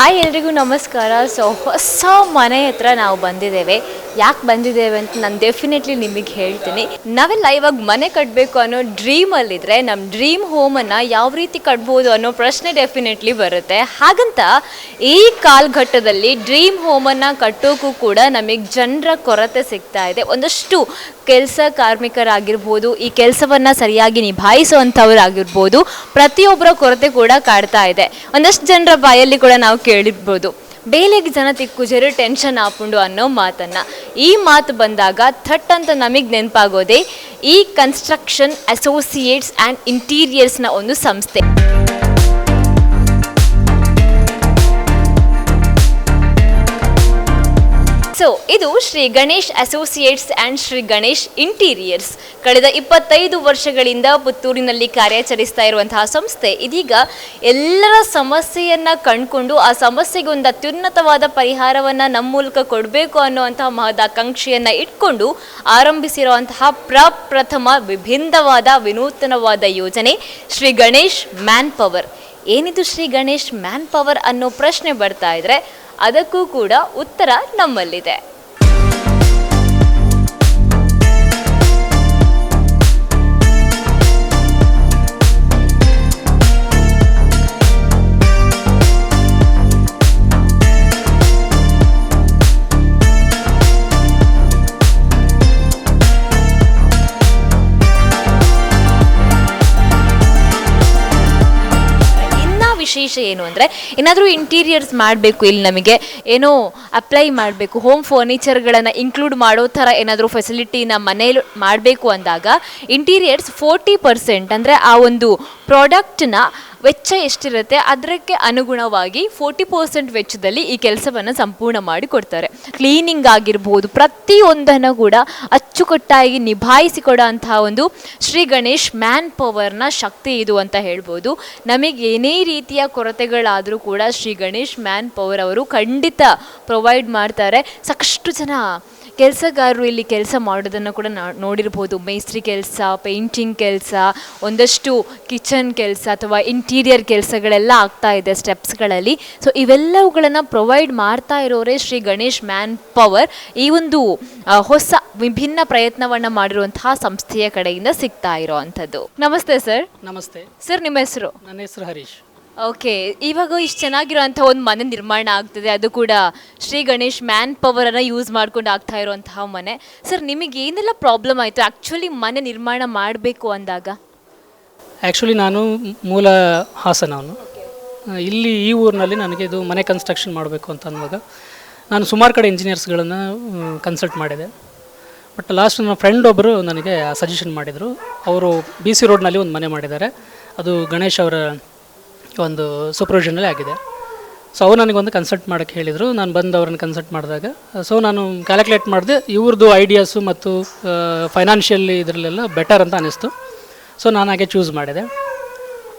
Hi ಎಲ್ರಿಗೂ ನಮಸ್ಕಾರ. So ಹೊಸ ಮನೆ ಹತ್ರ ನಾವು ಬಂದಿದ್ದೇವೆ. ಯಾಕೆ ಬಂದಿದ್ದೇವೆ ಅಂತ ನಾನು ಡೆಫಿನೆಟ್ಲಿ ನಿಮಗೆ ಹೇಳ್ತೀನಿ. ನಾವೆಲ್ಲ ಇವಾಗ ಮನೆ ಕಟ್ಟಬೇಕು ಅನ್ನೋ ಡ್ರೀಮಲ್ಲಿದ್ದರೆ ನಮ್ಮ ಡ್ರೀಮ್ ಹೋಮನ್ನು ಯಾವ ರೀತಿ ಕಟ್ಬೋದು ಅನ್ನೋ ಪ್ರಶ್ನೆ ಡೆಫಿನೆಟ್ಲಿ ಬರುತ್ತೆ. ಹಾಗಂತ ಈ ಕಾಲಘಟ್ಟದಲ್ಲಿ ಡ್ರೀಮ್ ಹೋಮನ್ನು ಕಟ್ಟೋಕ್ಕೂ ಕೂಡ ನಮಗೆ ಜನರ ಕೊರತೆ ಸಿಗ್ತಾ ಇದೆ. ಒಂದಷ್ಟು ಕೆಲಸ ಕಾರ್ಮಿಕರಾಗಿರ್ಬೋದು, ಈ ಕೆಲಸವನ್ನು ಸರಿಯಾಗಿ ನಿಭಾಯಿಸುವಂಥವ್ರಾಗಿರ್ಬೋದು ಪ್ರತಿಯೊಬ್ಬರ ಕೊರತೆ ಕೂಡ ಕಾಡ್ತಾ ಇದೆ. ಒಂದಷ್ಟು ಜನರ ಬಾಯಲ್ಲಿ ಕೂಡ ನಾವು ಕೇಳಿರ್ಬೋದು. ಬೇಲೆಗೆ ಜನ ತಿಕ್ಕುಜರು ಟೆನ್ಷನ್ ಆಪುಂಡು ಅನ್ನೋ ಮಾತನ್ನ. ಈ ಮಾತು ಬಂದಾಗ ಥಟ್ ಅಂತ ನಮಗೆ ನೆನಪಾಗೋದೆ ಈ ಕನ್ಸ್ಟ್ರಕ್ಷನ್ ಅಸೋಸಿಯೇಟ್ಸ್ ಆ್ಯಂಡ್ ಇಂಟೀರಿಯರ್ಸ್ನ ಒಂದು ಸಂಸ್ಥೆ. ಸೊ ಇದು Shri Ganesh associates and Shri Ganesh interiors ಕಳೆದ ಇಪ್ಪತ್ತೈದು ವರ್ಷಗಳಿಂದ ಪುತ್ತೂರಿನಲ್ಲಿ ಕಾರ್ಯಾಚರಿಸ್ತಾ ಇರುವಂತಹ ಸಂಸ್ಥೆ. ಇದೀಗ ಎಲ್ಲರ ಸಮಸ್ಯೆಯನ್ನು ಕಂಡುಕೊಂಡು ಆ ಸಮಸ್ಯೆಗೊಂದು ಅತ್ಯುನ್ನತವಾದ ಪರಿಹಾರವನ್ನು ನಮ್ಮ ಮೂಲಕ ಕೊಡಬೇಕು ಅನ್ನುವಂತಹ ಮಹದಾಕಾಂಕ್ಷೆಯನ್ನು ಇಟ್ಕೊಂಡು ಆರಂಭಿಸಿರುವಂತಹ ಪ್ರಪ್ರಥಮ ವಿಭಿನ್ನವಾದ, ವಿನೂತನವಾದ ಯೋಜನೆ ಶ್ರೀ ಗಣೇಶ್ ಮ್ಯಾನ್ ಪವರ್ ಏನಿದು ಶ್ರೀ ಗಣೇಶ್ ಮ್ಯಾನ್ ಪವರ್ ಅನ್ನೋ ಪ್ರಶ್ನೆ ಬರ್ತಾ ಇದ್ರೆ ಅದಕ್ಕೂ ಕೂಡ ಉತ್ತರ ನಮ್ಮಲ್ಲಿದೆ. ವಿಶೇಷ ಏನು ಅಂದರೆ, ಏನಾದರೂ ಇಂಟೀರಿಯರ್ಸ್ ಮಾಡಬೇಕು ಇಲ್ಲಿ ನಮಗೆ, ಏನೋ ಅಪ್ಲೈ ಮಾಡಬೇಕು ಹೋಮ್ ಫರ್ನಿಚರ್ಗಳನ್ನು ಇನ್ಕ್ಲೂಡ್ ಮಾಡೋ ಥರ ಏನಾದರೂ ಫೆಸಿಲಿಟಿನ ಮನೇಲಿ ಮಾಡಬೇಕು ಅಂದಾಗ ಇಂಟೀರಿಯರ್ಸ್ ಫೋರ್ಟಿ ಪರ್ಸೆಂಟ್ ಅಂದರೆ ಆ ಒಂದು ಪ್ರಾಡಕ್ಟ್ನ ವೆಚ್ಚ ಎಷ್ಟಿರುತ್ತೆ ಅದಕ್ಕೆ ಅನುಗುಣವಾಗಿ ಫೋರ್ಟಿ ಪರ್ಸೆಂಟ್ ವೆಚ್ಚದಲ್ಲಿ ಈ ಕೆಲಸವನ್ನು ಸಂಪೂರ್ಣ ಮಾಡಿ ಕೊಡ್ತಾರೆ. ಕ್ಲೀನಿಂಗ್ ಆಗಿರ್ಬೋದು, ಪ್ರತಿಯೊಂದನ್ನು ಕೂಡ ಅಚ್ಚುಕಟ್ಟಾಗಿ ನಿಭಾಯಿಸಿಕೊಡೋ ಅಂತಹ ಒಂದು ಶ್ರೀ ಗಣೇಶ್ ಮ್ಯಾನ್ ಪವರ್ನ ಶಕ್ತಿ ಇದು ಅಂತ ಹೇಳ್ಬೋದು. ನಮಗೆ ಏನೇ ರೀತಿಯ ಕೊರತೆಗಳಾದರೂ ಕೂಡ ಶ್ರೀ ಗಣೇಶ್ ಮ್ಯಾನ್ ಪವರ್ ಅವರು ಖಂಡಿತ ಪ್ರೊವೈಡ್ ಮಾಡ್ತಾರೆ. ಸಾಕಷ್ಟು ಜನ ಕೆಲಸಗಾರರು ಇಲ್ಲಿ ಕೆಲಸ ಮಾಡೋದನ್ನು ಕೂಡ ನಾ- ನೋಡಿರ್ಬೋದು. ಮೇಸ್ತ್ರಿ ಕೆಲಸ ಪೇಂಟಿಂಗ್ ಕೆಲಸ ಒಂದಷ್ಟು ಕಿಚನ್ ಕೆಲಸ ಅಥವಾ ಇಂಟೀರಿಯರ್ ಕೆಲಸಗಳೆಲ್ಲ ಆಗ್ತಾ ಇದೆ ಸ್ಟೆಪ್ಸ್ಗಳಲ್ಲಿ. ಸೊ ಇವೆಲ್ಲವುಗಳನ್ನು ಪ್ರೊವೈಡ್ ಮಾಡ್ತಾ ಇರೋರೇ ಶ್ರೀ ಗಣೇಶ್ ಮ್ಯಾನ್ ಪವರ್. ಈ ಒಂದು ಹೊಸ ವಿಭಿನ್ನ ಪ್ರಯತ್ನವನ್ನು ಮಾಡಿರುವಂತಹ ಸಂಸ್ಥೆಯ ಕಡೆಯಿಂದ ಸಿಗ್ತಾ ಇರೋವಂಥದ್ದು ನಮಸ್ತೆ ಸರ್. ನಮಸ್ತೆ. ಸರ್ ನಿಮ್ಮ ಹೆಸರು? ನನ್ನ ಹೆಸರು ಹರೀಶ್. ಓಕೆ, ಇವಾಗ ಇಷ್ಟು ಚೆನ್ನಾಗಿರೋಂಥ ಒಂದು ಮನೆ ನಿರ್ಮಾಣ ಆಗ್ತದೆ. ಅದು ಕೂಡ ಶ್ರೀ ಗಣೇಶ್ ಮ್ಯಾನ್ ಪವರನ್ನು ಯೂಸ್ ಮಾಡ್ಕೊಂಡು ಆಗ್ತಾ ಇರುವಂತಹ ಮನೆ. ಸರ್, ನಿಮಗೆ ಏನೆಲ್ಲ ಪ್ರಾಬ್ಲಮ್ ಆಯಿತು? ಆ್ಯಕ್ಚುಲಿ ಮನೆ ನಿರ್ಮಾಣ ಮಾಡಬೇಕು ಅಂದಾಗ? ಆ್ಯಕ್ಚುಲಿ ನಾನು ಮೂಲ ಹಾಸನವನು ಇಲ್ಲಿ ಈ ಊರಿನಲ್ಲಿ ನನಗೆ ಇದು ಮನೆ ಕನ್ಸ್ಟ್ರಕ್ಷನ್ ಮಾಡಬೇಕು ಅಂತ ಅನ್ನುವಾಗ ನಾನು ಸುಮಾರು ಕಡೆ ಇಂಜಿನಿಯರ್ಸ್ಗಳನ್ನು ಕನ್ಸಲ್ಟ್ ಮಾಡಿದೆ. ಬಟ್ ಲಾಸ್ಟ್ ನನ್ನ ಫ್ರೆಂಡ್ ಒಬ್ಬರು ನನಗೆ ಸಜೆಷನ್ ಮಾಡಿದರು. ಅವರು ಬಿ ಸಿ ರೋಡ್ನಲ್ಲಿ ಒಂದು ಮನೆ ಮಾಡಿದ್ದಾರೆ. ಅದು ಗಣೇಶ್ ಅವರ ಒಂದು ಸೂಪರ್ವಿಷನಲ್ಲಿ ಆಗಿದೆ. ಸೊ ಅವ್ರು ನನಗೊಂದು ಕನ್ಸಲ್ಟ್ ಮಾಡೋಕ್ಕೆ ಹೇಳಿದರು. ನಾನು ಬಂದು ಅವ್ರನ್ನ ಕನ್ಸಲ್ಟ್ ಮಾಡಿದಾಗ ಸೊ ನಾನು ಕ್ಯಾಲ್ಕುಲೇಟ್ ಮಾಡಿದೆ ಇವ್ರದ್ದು ಐಡಿಯಾಸು ಮತ್ತು ಫೈನಾನ್ಷಿಯಲಿ ಇದರಲ್ಲೆಲ್ಲ ಬೆಟರ್ ಅಂತ ಅನ್ನಿಸ್ತು ಸೊ ನಾನು ಹಾಗೆ ಚೂಸ್ ಮಾಡಿದೆ.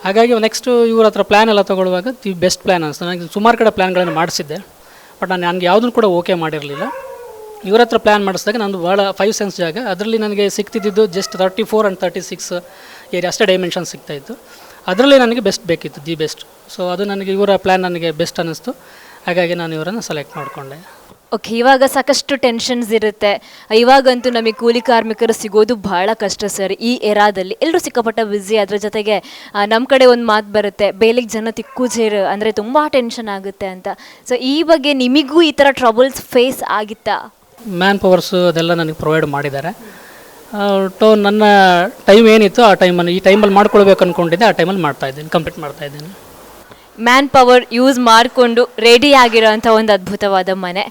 ಹಾಗಾಗಿ ನೆಕ್ಸ್ಟು ಇವ್ರ ಹತ್ರ ಪ್ಲ್ಯಾನ್ ಎಲ್ಲ ತೊಗೊಳ್ಳುವಾಗ ದಿ ಬೆಸ್ಟ್ ಪ್ಲ್ಯಾನ್ ಅನಿಸ್ತು. ನನಗೆ ಸುಮಾರು ಕಡೆ ಪ್ಲ್ಯಾನ್ಗಳನ್ನು ಮಾಡಿಸಿದ್ದೆ. ಬಟ್ ನಾನು ನನಗೆ ಯಾವುದನ್ನು ಕೂಡ ಓಕೆ ಮಾಡಿರಲಿಲ್ಲ. ಇವ್ರ ಹತ್ರ ಪ್ಲ್ಯಾನ್ ಮಾಡಿಸಿದಾಗ ನಾನು ಭಾಳ ಫೈವ್ ಸೆನ್ಸ್ ಜಾಗ. ಅದರಲ್ಲಿ ನನಗೆ ಸಿಗ್ತಿದ್ದು just thirty four and thirty six area ಅಷ್ಟೇ ಡೈಮೆನ್ಷನ್ ಸಿಗ್ತಾಯಿತ್ತು ಅದರಲ್ಲಿ ನನಗೆ ಬೆಸ್ಟ್ ಬೇಕಿತ್ತು ದಿ ಬೆಸ್ಟ್ ಸೊ ಅದು ನನಗೆ ಇವರ ಪ್ಲ್ಯಾನ್ ನನಗೆ ಬೆಸ್ಟ್ ಅನ್ನಿಸ್ತು. ಹಾಗಾಗಿ ನಾನು ಇವರನ್ನು ಸೆಲೆಕ್ಟ್ ಮಾಡಿಕೊಂಡೆ. ಓಕೆ ಇವಾಗ ಸಾಕಷ್ಟು ಟೆನ್ಷನ್ಸ್ ಇರುತ್ತೆ. ಇವಾಗಂತೂ ನಮಗೆ ಕೂಲಿ ಕಾರ್ಮಿಕರು ಸಿಗೋದು ಬಹಳ ಕಷ್ಟ ಸರ್ ಈ ಎರಾದಲ್ಲಿ ಎಲ್ಲರೂ ಸಿಕ್ಕಾಪಟ್ಟ ಬ್ಯುಸಿ ಅದರ ಜೊತೆಗೆ ನಮ್ಮ ಕಡೆ ಒಂದು ಮಾತು ಬರುತ್ತೆ ಬೇಲಿಗೆ ಜನ ತಿಕ್ಕುಜೇರು ಅಂದರೆ ತುಂಬ ಟೆನ್ಷನ್ ಆಗುತ್ತೆ ಅಂತ. ಸೊ ಈ ಬಗ್ಗೆ ನಿಮಗೂ ಈ ಥರ ಟ್ರಬಲ್ಸ್ ಫೇಸ್ ಆಗಿತ್ತಾ? ಮ್ಯಾನ್ ಪವರ್ಸು ಅದೆಲ್ಲ ನನಗೆ ಪ್ರೊವೈಡ್ ಮಾಡಿದ್ದಾರೆ. ಟೋ ನನ್ನ ಟೈಮ್ ಏನಿತ್ತು ಆ ಟೈಮನ್ನು ಈ ಟೈಮಲ್ಲಿ ಮಾಡ್ಕೊಳ್ಬೇಕು ಅಂದ್ಕೊಂಡಿದ್ದೆ ಆ ಟೈಮಲ್ಲಿ ಮಾಡ್ತಾ ಇದ್ದೀನಿ ಕಂಪ್ಲೀಟ್ ಮಾಡ್ತಾ ಇದ್ದೀನಿ. ಮ್ಯಾನ್ ಪವರ್ ಯೂಸ್ ಮಾಡಿಕೊಂಡು ರೆಡಿ ಆಗಿರೋಂಥ ಒಂದು ಅದ್ಭುತವಾದ ಮನೆ.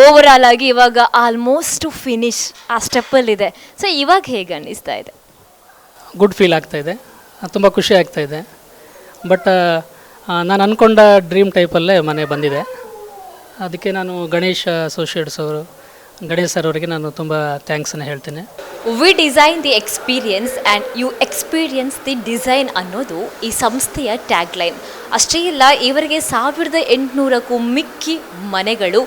ಓವರ್ ಆಲ್ ಆಗಿ ಇವಾಗ ಆಲ್ಮೋಸ್ಟ್ ಫಿನಿಶ್ ಆ ಸ್ಟೆಪ್ಪಲ್ಲಿದೆ ಸೊ ಇವಾಗ ಹೇಗೆ ಅನ್ನಿಸ್ತಾ ಇದೆ? ಗುಡ್ ಫೀಲ್ ಆಗ್ತಾ ಇದೆ ತುಂಬ ಖುಷಿ ಆಗ್ತಾ ಇದೆ. ಬಟ್ ನಾನು ಅಂದ್ಕೊಂಡ ಡ್ರೀಮ್ ಟೈಪಲ್ಲೇ ಮನೆ ಬಂದಿದೆ. ಅದಕ್ಕೆ ನಾನು ಗಣೇಶ್ ಅಸೋಸಿಯೇಟ್ಸ್ ಅವರು ಗಣೇಶ್ ಸರ್ ಅವರಿಗೆ ನಾನು ತುಂಬ ಥ್ಯಾಂಕ್ಸನ್ನು ಹೇಳ್ತೀನಿ. We design the experience and you experience the design ಅನ್ನೋದು ಈ ಸಂಸ್ಥೆಯ ಟ್ಯಾಗ್ಲೈನ್ ಅಷ್ಟೇ ಇಲ್ಲ ಇವರಿಗೆ ಸಾವಿರದ ಎಂಟುನೂರಕ್ಕೂ ಮಿಕ್ಕಿ ಮನೆಗಳು,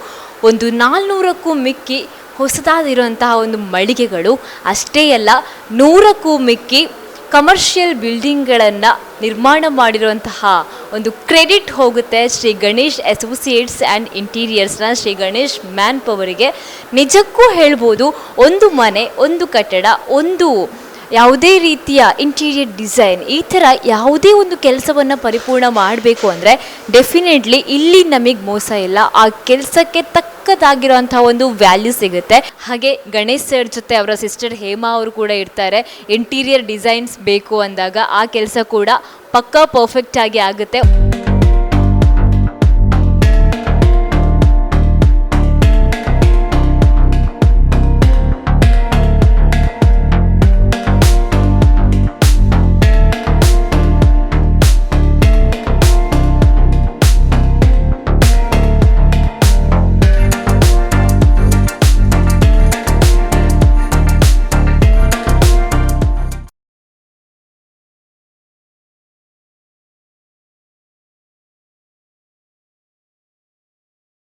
ಒಂದು ನಾಲ್ನೂರಕ್ಕೂ ಮಿಕ್ಕಿ ಹೊಸದಾಗಿರುವಂತಹ ಒಂದು ಮಳಿಗೆಗಳು ಅಷ್ಟೇ ಅಲ್ಲ ನೂರಕ್ಕೂ ಮಿಕ್ಕಿ ಕಮರ್ಷಿಯಲ್ ಬಿಲ್ಡಿಂಗ್ಗಳನ್ನು ನಿರ್ಮಾಣ ಮಾಡಿರುವಂತಹ ಒಂದು ಕ್ರೆಡಿಟ್ ಹೋಗುತ್ತೆ ಶ್ರೀ ಗಣೇಶ್ ಅಸೋಸಿಯೇಟ್ಸ್ ಆ್ಯಂಡ್ ಇಂಟೀರಿಯರ್ಸ್ನ ಶ್ರೀ ಗಣೇಶ್ ಮ್ಯಾನ್ ಪವರಿಗೆ ನಿಜಕ್ಕೂ ಹೇಳ್ಬೋದು, ಒಂದು ಮನೆ, ಒಂದು ಕಟ್ಟಡ, ಒಂದು ಯಾವುದೇ ರೀತಿಯ ಇಂಟೀರಿಯರ್ ಡಿಸೈನ್ ಈ ಥರ ಯಾವುದೇ ಒಂದು ಕೆಲಸವನ್ನು ಪರಿಪೂರ್ಣ ಮಾಡಬೇಕು ಅಂದರೆ ಡೆಫಿನೆಟ್ಲಿ ಇಲ್ಲಿ ನಮಗೆ ಮೋಸ ಇಲ್ಲ. ಆ ಕೆಲಸಕ್ಕೆ ತಕ್ಕದಾಗಿರುವಂಥ ಒಂದು ವ್ಯಾಲ್ಯೂ ಸಿಗುತ್ತೆ. ಹಾಗೆ ಗಣೇಶ್ ಸರ್ ಜೊತೆ ಅವರ ಸಿಸ್ಟರ್ ಹೇಮಾ ಅವರು ಕೂಡ ಇರ್ತಾರೆ. ಇಂಟೀರಿಯರ್ ಡಿಸೈನ್ಸ್ ಬೇಕು ಅಂದಾಗ ಆ ಕೆಲಸ ಕೂಡ ಪಕ್ಕಾ ಪರ್ಫೆಕ್ಟ್ ಆಗಿ ಆಗುತ್ತೆ.